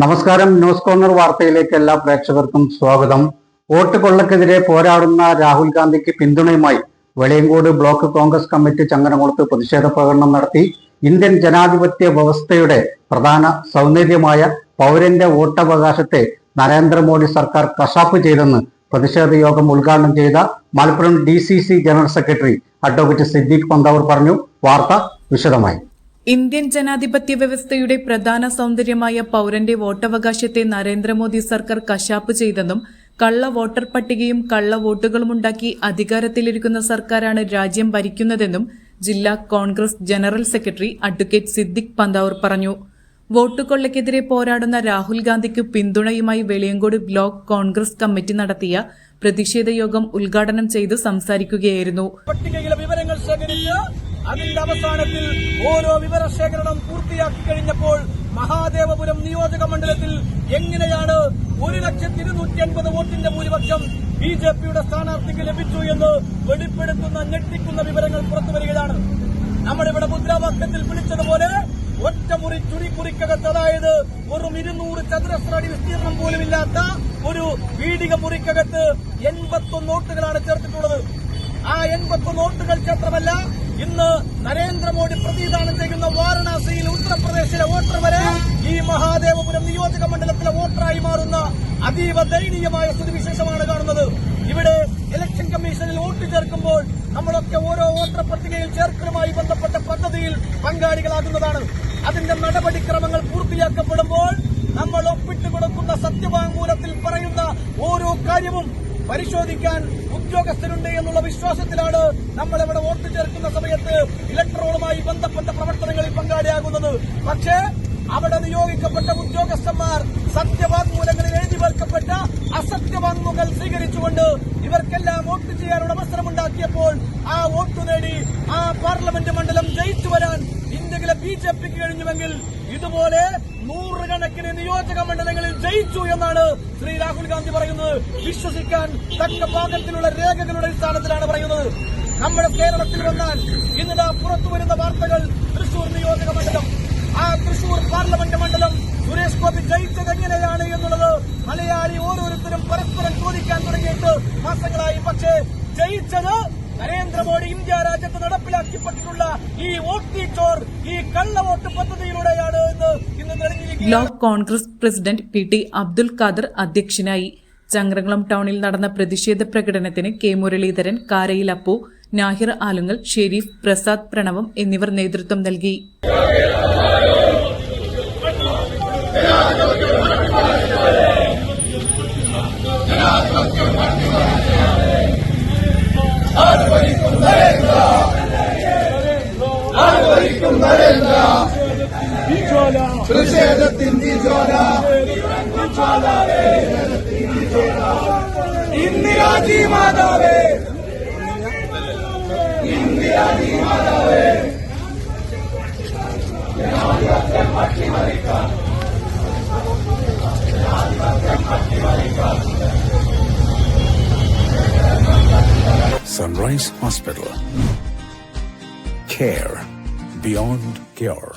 നമസ്കാരം. News corner വാർത്തയിലേക്ക് എല്ലാ പ്രേക്ഷകർക്കും സ്വാഗതം. വോട്ട് കൊള്ളക്കെതിരെ പോരാടുന്ന രാഹുൽ ഗാന്ധിക്ക് പിന്തുണയുമായി വെളിയങ്കോട് ബ്ലോക്ക് കോൺഗ്രസ് കമ്മിറ്റി ചങ്ങനകുളത്ത് പ്രതിഷേധ പ്രകടനം നടത്തി. ഇന്ത്യൻ ജനാധിപത്യ വ്യവസ്ഥയുടെ പ്രധാന സൗന്ദര്യമായ പൗരന്റെ വോട്ടവകാശത്തെ നരേന്ദ്രമോദി സർക്കാർ കശാപ്പ് ചെയ്തെന്ന് പ്രതിഷേധ യോഗം ഉദ്ഘാടനം ചെയ്ത Malappuram D general secretary advocate Siddique Panthavoor പറഞ്ഞു. വാർത്ത വിശദമായി. ഇന്ത്യൻ ജനാധിപത്യ വ്യവസ്ഥയുടെ പ്രധാന സൗന്ദര്യമായ പൌരന്റെ വോട്ടവകാശത്തെ നരേന്ദ്രമോദി സർക്കാർ കശാപ്പ് ചെയ്തെന്നും കള്ള വോട്ടർ പട്ടികയും കള്ള വോട്ടുകളുമുണ്ടാക്കി അധികാരത്തിലിരിക്കുന്ന സർക്കാരാണ് രാജ്യം ഭരിക്കുന്നതെന്നും ജില്ലാ Congress general secretary advocate Siddique Panthavoor പറഞ്ഞു. വോട്ടുകൊള്ളയ്ക്കെതിരെ പോരാടുന്ന രാഹുൽ ഗാന്ധിക്ക് പിന്തുണയുമായി വെളിയങ്കോട് ബ്ലോക്ക് കോൺഗ്രസ് കമ്മിറ്റി നടത്തിയ പ്രതിഷേധ യോഗം ഉദ്ഘാടനം ചെയ്ത് സംസാരിക്കുകയായിരുന്നു. പട്ടികയിലെ വിവരങ്ങൾ അതിന്റെ അവസാനത്തിൽ ഓരോ വിവരശേഖരണം പൂർത്തിയാക്കി കഴിഞ്ഞപ്പോൾ മഹാദേവപുരം നിയോജക മണ്ഡലത്തിൽ എങ്ങനെയാണ് ഒരു ലക്ഷത്തി ഇരുന്നൂറ്റി അൻപത് വോട്ടിന്റെ ഭൂരിപക്ഷം ബി ജെ പിയുടെ സ്ഥാനാർത്ഥിക്ക് ലഭിച്ചു എന്ന് വെളിപ്പെടുത്തുന്ന ഞെട്ടിക്കുന്ന വിവരങ്ങൾ പുറത്തുവരികയാണ് നമ്മളിവിടെ മുദ്രാവാക്യത്തിൽ വിളിച്ചതുപോലെ ഒറ്റമുറി ചുരിക്കുറിക്കകത്ത് അതായത് വെറും ഇരുന്നൂറ് ചതുരശ്ര അടി വിസ്തീർണം പോലുമില്ലാത്ത ഒരു വീടിക മുറിക്കകത്ത് എൺപത്തൊന്ന് വോട്ടുകളാണ് ചേർത്തിട്ടുള്ളത്. ആ എൺപത്തൊന്ന് വോട്ടുകൾ മാത്രമല്ല ഇന്ന് നരേന്ദ്രമോദി പ്രതിദാനം ചെയ്യുന്ന വാരണാസിയിൽ ഉത്തർപ്രദേശിലെ വോട്ടർ വരെ ഈ മഹാദേവപുരം നിയോജക മണ്ഡലത്തിലെ വോട്ടറായി മാറുന്ന അതീവ ദയനീയമായ സ്ഥിതിവിശേഷമാണ് കാണുന്നത്. ഇവിടെ ഇലക്ഷൻ കമ്മീഷനിൽ വോട്ട് ചേർക്കുമ്പോൾ നമ്മളൊക്കെ ഓരോ വോട്ടർ പട്ടികയിൽ ചേർക്കലുമായി ബന്ധപ്പെട്ട പദ്ധതിയിൽ പങ്കാളികളാകുന്നതാണ്. അതിന്റെ നടപടിക്രമങ്ങൾ പൂർത്തിയാക്കപ്പെടുമ്പോൾ നമ്മൾ ഒപ്പിട്ട് കൊടുക്കുന്ന സത്യവാങ്മൂലത്തിൽ പറയുന്ന ഓരോ കാര്യവും പരിശോധിക്കാൻ ഉദ്യോഗസ്ഥരുണ്ട് എന്നുള്ള വിശ്വാസത്തിലാണ് നമ്മൾ ഇവിടെ വോട്ട് ചേർക്കുന്ന സമയത്ത് ഇലക്ട്രോളുമായി ബന്ധപ്പെട്ട പ്രവർത്തനങ്ങളിൽ പങ്കാളിയാകുന്നത്. പക്ഷേ അവിടെ നിയോഗിക്കപ്പെട്ട ഉദ്യോഗസ്ഥന്മാർ സത്യവാങ്മൂലങ്ങളിൽ എഴുതി ചേർക്കപ്പെട്ട അസത്യവാങ്മൂലങ്ങൾ സ്വീകരിച്ചുകൊണ്ട് ഇവർക്കെല്ലാം വോട്ട് ചെയ്യാനുള്ള അവസരമുണ്ടാക്കിയപ്പോൾ ആ വോട്ട് നേടി ആ പാർലമെന്റ് മണ്ഡലം ജയിച്ചു വരാൻ ഇന്ത്യയിലെ ബി ജെ പിക്ക് കഴിഞ്ഞുവെങ്കിൽ ഇതുപോലെ നൂറുകണക്കിന് നിയോജക മണ്ഡലങ്ങളിൽ ജയിച്ചു എന്നാണ് ശ്രീ രാഹുൽ ഗാന്ധി പറയുന്നത്. വിശ്വസിക്കാൻ തക്ക പാകത്തിലുള്ള രേഖകളുടെ അടിസ്ഥാനത്തിലാണ് പറയുന്നത്. നമ്മുടെ കേരളത്തിൽ വന്നാൽ ഇന്നിതാ പുറത്തു വരുന്ന വാർത്തകൾ തൃശൂർ നിയോജക മണ്ഡലം. ആ തൃശൂർ പാർലമെന്റ് മണ്ഡലം സുരേഷ് ഗോപി ജയിച്ചത് എങ്ങനെയാണ് എന്നുള്ളത് മലയാളി ഓരോരുത്തരും ഈ ഈ block Congress president P T Abdul Khader അധ്യക്ഷനായി. ചങ്ങരംകുളം ടൗണിൽ നടന്ന പ്രതിഷേധ പ്രകടനത്തിന് കെ മുരളീധരൻ കാരയിൽ അപ്പു നാഹിർ ആലുങ്ങൽ ഷെരീഫ് പ്രസാദ് പ്രണവം എന്നിവർ നേതൃത്വം നൽകി. ഇന്ദിരാജി മാതാവേ Sunrise Hospital. Care beyond cure.